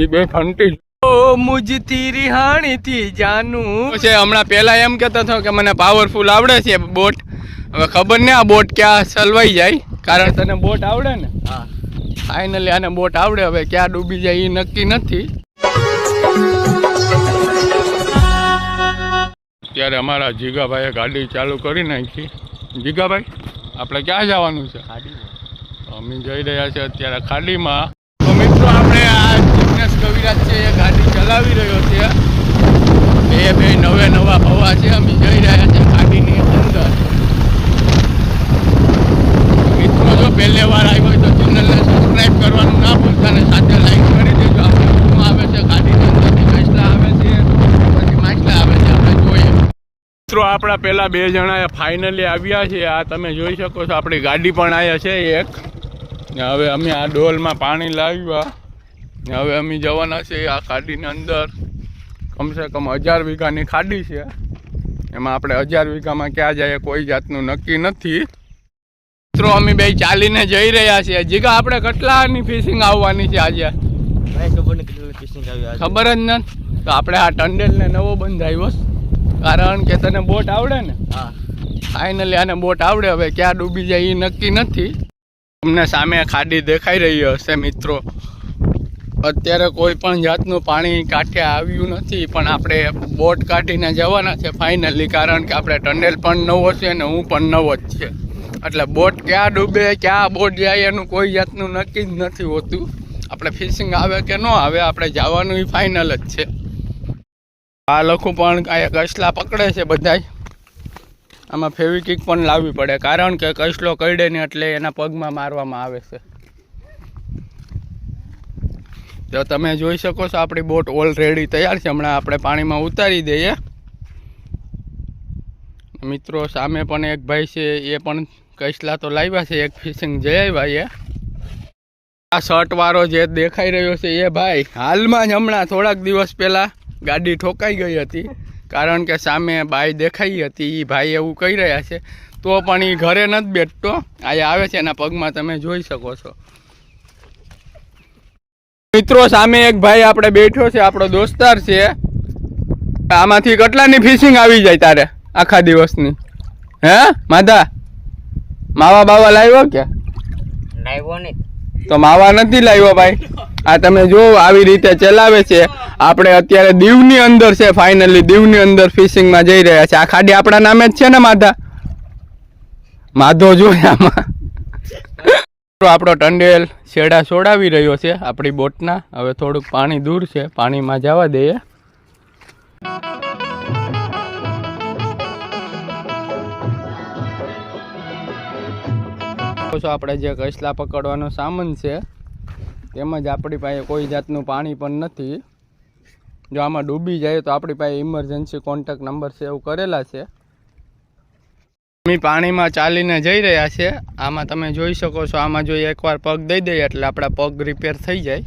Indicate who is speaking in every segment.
Speaker 1: એ બે ફંટી.
Speaker 2: ઓ મુજતી રિહાણી જાનું.
Speaker 1: છે હમણાં પહેલા એમ કહેતો હતો કે મને પાવરફુલ આવડે છે બોટ. હવે ખબર નહીં આ બોટ ક્યાં સલવાઈ જાય કારણ તને બોટ આવડે ને?
Speaker 2: હા.
Speaker 1: ફાઇનલી આને બોટ આવડે હવે ક્યાં ડૂબી જાય એ નક્કી નથી. ત્યારે અમારા જીગાભાઈએ ગાડી ચાલુ કરી નાખી. જીગાભાઈ આપણે ક્યાં જવાનું છે? અમે જઈ રહ્યા છે અત્યારે ખાડીમાં. તો મિત્રો આપણે કવિરાજ છે, એ ગાડી ચલાવી રહ્યો છે. બે બે નવે નવા હવા છે, અમે જઈ રહ્યા છે ગાડીની અંદર. મિત્રો, જો પહેલી વાર આવ્યો હોય તો ચેનલને સબસ્ક્રાઈબ કરવાનું ના ભૂલતા અને સાથે લાઈક કરી દેજો. આપણે આવે છે, ગાડીની અંદરથી કૈસલા આવે છે, પછી માછલા આવે છે, આપણે જોઈએ. મિત્રો, આપણા પહેલાં બે જણા ફાઇનલી આવ્યા છે. આ તમે જોઈ શકો છો, આપણી ગાડી પણ આવ્યા છે એક. હવે અમે આ ડોલમાં પાણી લાવ્યા. હવે અમે જવાના છે આ ખાડીની અંદર. કમસે કમ હજાર વીઘાની ખાડી છે. એમાં આપણે હજાર વીઘામાં ક્યાં જાય કોઈ જાતનું નક્કી નથી. મિત્રો અમે બે ચાલીને જઈ રહ્યા છીએ. જીગા આપણે કેટલાની ફિશિંગ આવવાની છે આજે?
Speaker 2: ખબર આવ્યું
Speaker 1: જ નથી. તો આપણે આ ટંડેલને નવો બંધાવ્યો છે. કારણ કે તને બોટ આવડે ને?
Speaker 2: હા.
Speaker 1: ફાઇનલી આને બોટ આવડે. હવે ક્યાં ડૂબી જાય એ નક્કી નથી. તમને સામે ખાડી દેખાઈ રહી હશે મિત્રો. અત્યારે કોઈ પણ જાતનું પાણી કાંઠે આવ્યું નથી, પણ આપણે બોટ કાઢીને જવાના છે ફાઇનલી કારણ કે આપણે ટંડેલ પણ નવો છે અને હું પણ નવો જ છે. એટલે બોટ ક્યાં ડૂબે, ક્યાં બોટ જાય એનું કોઈ જાતનું નક્કી જ નથી હોતું. આપણે ફિશિંગ આવે કે ન આવે, આપણે જવાનું એ ફાઇનલ જ છે. આ લખું પણ કાંઈ કસલા પકડે છે બધાય. આમાં ફેવિકિક પણ લાવવી પડે, કારણ કે કસલો કરડે ને એટલે એના પગમાં મારવામાં આવે છે. તો તમે જોઈ શકો છો આપણી બોટ ઓલરેડી તૈયાર છે. હમણાં આપણે પાણીમાં ઉતારી દઈએ. મિત્રો, સામે પણ એક ભાઈ છે, એ પણ કૈસલા તો લાવ્યા છે. એક ફિશિંગ જઈ આવ્યા એ આ શર્ટ વાળો જે દેખાઈ રહ્યો છે એ ભાઈ, હાલમાં જ હમણાં થોડાક દિવસ પહેલાં ગાડી ઠોકાઈ ગઈ હતી. કારણ કે સામે બાઈ દેખાઈ હતી એ ભાઈ એવું કહી રહ્યા છે. તો પણ એ ઘરે નથી બેઠતો. આ આવે છે, એના પગમાં તમે જોઈ શકો છો. મિત્રો સામે એક ભાઈ આપણે બેઠો છે આપણો દોસ્તાર છે. આમાંથી કેટલાની ફિશિંગ આવી જાય તારે આખા દિવસની. હે માધા? માવા બાવા લાવ્યો કે
Speaker 2: લાવ્યો
Speaker 1: તો માવા નથી લાવ્યો ભાઈ. આ તમે જો આવી રીતે ચલાવે છે. આપણે અત્યારે દીવની અંદર છે ફાઇનલી દીવની અંદર ફિશિંગમાં જઈ રહ્યા છે. આ ખાડી આપણા નામે જ છે ને માધા? માધો જોયામાં આપણો ટંડેલ છેડા છોડાવી રહ્યો છે આપણી બોટના. હવે થોડુંક પાણી દૂર છે, પાણીમાં જવા દઈએ. આપણે જે કસલા પકડવાનો સામાન છે, તેમજ આપણી પાસે કોઈ જાતનું પાણી પણ નથી. જો આમાં ડૂબી જાય તો આપણી પાસે ઇમરજન્સી કોન્ટેક નંબર સેવ કરેલા છે. અમે પાણીમાં ચાલીને જઈ રહ્યા છે આમાં તમે જોઈ શકો છો, આમાં જો એકવાર પગ દઈ દઈએ એટલે આપણા પગ રિપેર થઈ જાય.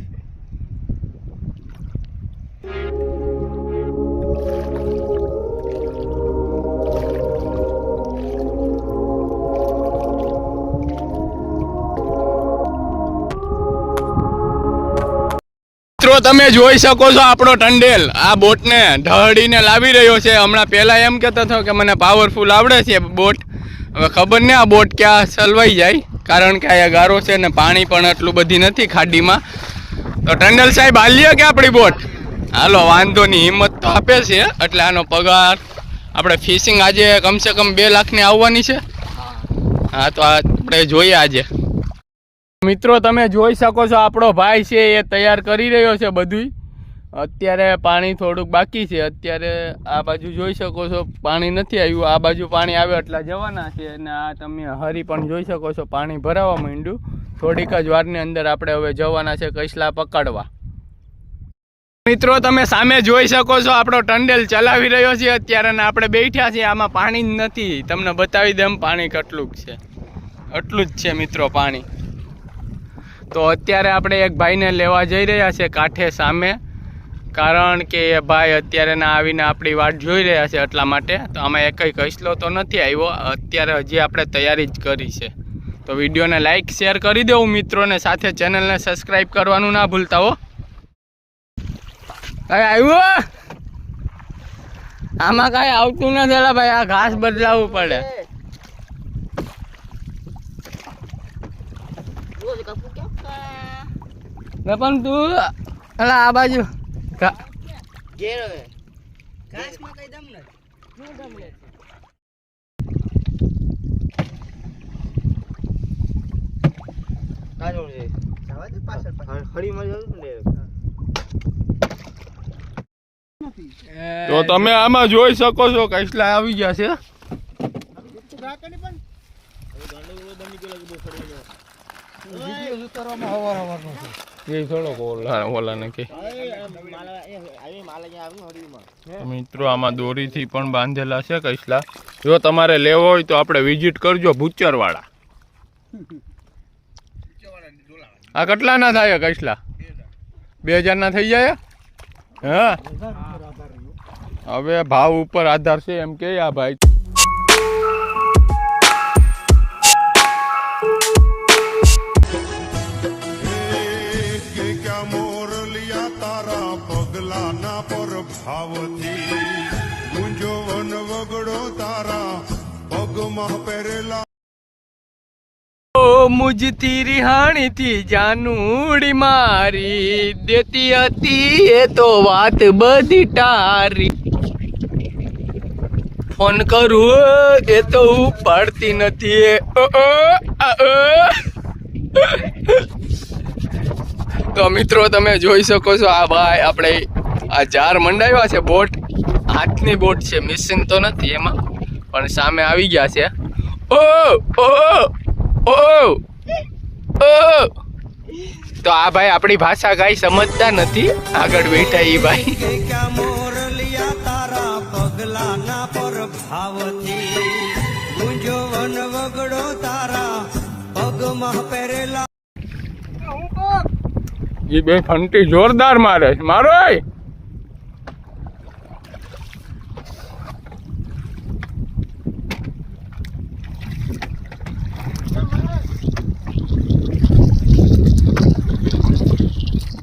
Speaker 1: મિત્રો તમે જોઈ શકો છો આપણો ટંડેલ આ બોટને ઢળીને લાવી રહ્યો છે. હમણાં પહેલાં એમ કહેતો હતો કે મને પાવરફુલ આવડે છે બોટ. હવે ખબર નહીં આ બોટ ક્યાં સલવાઈ જાય કારણ કે અહીંયા ગારો છે ને પાણી પણ એટલું બધી નથી ખાડીમાં. તો ટંડેલ સાહેબ હાલીએ કે આપણી બોટ? હાલો વાંધો નહીં હિંમત તો આપે છે એટલે આનો પગાર આપણે ફિશિંગ આજે કમસે કમ બે લાખની આવવાની છે. હા. તો આપણે જોઈએ આજે. મિત્રો, તમે જોઈ શકો છો, આપણો ભાઈ છે, એ તૈયાર કરી રહ્યો છે બધું અત્યારે પાણી થોડુંક બાકી છે. અત્યારે આ બાજુ જોઈ શકો છો, પાણી નથી આવ્યું. આ બાજુ પાણી આવે એટલા જવાના છે અને આ તમે હરી પણ જોઈ શકો છો, પાણી ભરાવા માંડ્યું. થોડીક જ વારની અંદર આપણે હવે જવાના છે કૈસલા પકડવા. મિત્રો, તમે સામે જોઈ શકો છો, આપણો ટંડેલ ચલાવી રહ્યો છે અત્યારે ને આપણે બેઠ્યા છીએ. આમાં પાણી જ નથી. તમને બતાવી દેમ પાણી કેટલું છે. એટલું જ છે મિત્રો પાણી. તો અત્યારે આપણે એક ભાઈને લેવા જઈ રહ્યા છે કાંઠે સામે. કારણ કે એ ભાઈ અત્યારે ના આવીને આપણી વાટ જોઈ રહ્યા છે એટલા માટે. તો આમાં એક કસલો તો નથી આવ્યો. અત્યારે હજી આપણે તૈયારી જ કરી છે. તો વિડીયોને લાઇક શેર કરી દેવું મિત્રોને. સાથે ચેનલને સબસ્ક્રાઈબ કરવાનું ના ભૂલતા હો. કઈ આવ્યો? આમાં કઈ આવતું નથી ભાઈ. આ ઘાસ બદલાવવું પડે. તું એલા આ બાજુ ઘા-
Speaker 2: ઘેર હવે
Speaker 3: ઘાસમાં કઈ દમ નથી શું દમ નથી
Speaker 2: કાચોળ છે
Speaker 3: જવા દે પાછળ પાછળ
Speaker 2: હળીમાં જવું ને
Speaker 1: તો તમે આમાં જોઈ શકો છો કૈસલા આવી ગયા છે
Speaker 3: પણ
Speaker 1: મિત્રો, આમાં દોરીથી પણ બાંધેલા છે કૈસલા. જો તમારે લેવો હોય તો આપણે વિઝિટ કરજો ભૂચરવાળા. આ કેટલા ના થાય કૈસલા? બે હજાર ના થઈ જાય? હા? હવે ભાવ ઉપર આધાર છે, એમ કે આ ભાઈ
Speaker 4: પગમાં પહેરેલા
Speaker 1: મુજતી રિહાણી થી જાનુડી મારી, દેતી હતી એ તો વાત બધી ટારી ફોન કરું, એ તો ઉપાડતી નથી. તો મિત્રો, તમે જોઈ શકો છો, આ ભાઈ આપણે આ જાર મંડાવ્યા છે, બોટ. હાથની બોટ છે મિસિંગ તો નથી એમાં. પણ સામે આવી ગયા છે. ઓ ઓ ઓ ઓ તો આ ભાઈ આપણી ભાષા કાંઈ સમજતા નથી. આગળ બેઠા એ ભાઈ.
Speaker 5: ક્યાં મોરલિયા તારા પગલાના પર ભાવથી ગુંજો વન વગડો તારા પગમાં પહેરેલા
Speaker 1: એ બે ફંટી જોરદાર મારે. મારો એ